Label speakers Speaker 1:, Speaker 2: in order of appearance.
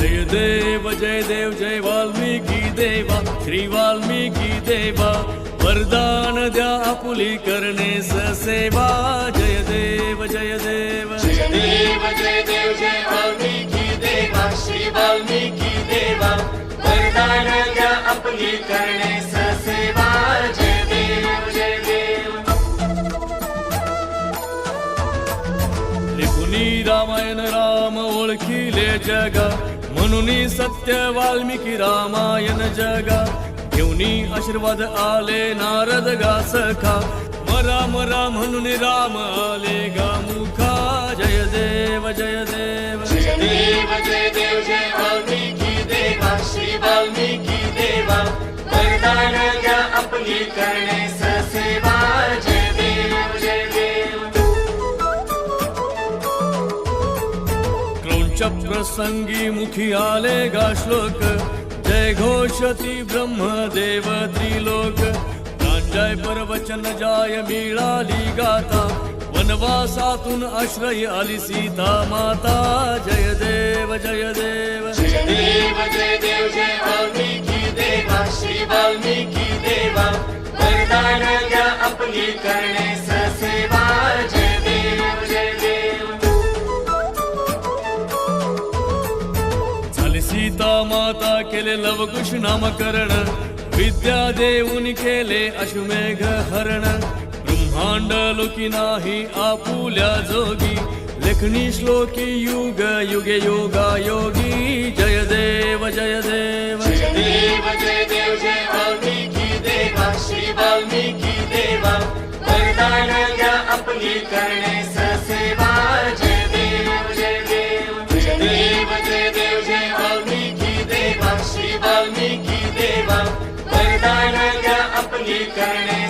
Speaker 1: जय देव जय देव जय वाल्मिकी देवा श्री वाल्मिकी देवा वरदान द्या आपुली करणे सेवा जय देव जय देव.
Speaker 2: जय देव जय देव जय वाल्मिकी देवा श्री वाल्मिकी देवा वरदान द्या आपली करणे सेवा जय देव जय देव.
Speaker 1: त्रिपुनी रामायण राम ओळखिले जगा म्हणून सत्य वाल्मिकी रामायण जगा. घेऊन आशीर्वाद आले नारद गा सखा. मरा मरा म्हणून राम आले गा मुखा. जय देव जय देव.
Speaker 2: जय देव जय देव जय वाल्मिकी देवा. श्री वाल्मिकी देवा. वरदान आपली करणे.
Speaker 1: प्रसंगी मुखी आले गा श्लोक. जय घोषती ब्रह्मदेव त्रिलोक. प्रांजय परवचन जाय मिळाली गाता वनवासातून आश्रय आली सीता माता. जय देव जय देव.
Speaker 2: जय देव जय देव जय वाल्मिकी देवा. श्री वाल्मिकी देवा. वरदान आपली करणे
Speaker 1: सीता माता केले लवकुश नामकरण विद्या देऊन केले अश्वमेघ हरण. ब्रह्मांड लोकी नाही आपुल्या जोगी लेखनी श्लोकी युग युगे योगा योगी. जय देव जय देव.
Speaker 2: जय देव जय वाल्मिकी देवा श्री वाल्मिकी देवा. वरदान आपली करणे वाल्मिकी देवा वरदान द्या आपली करणे.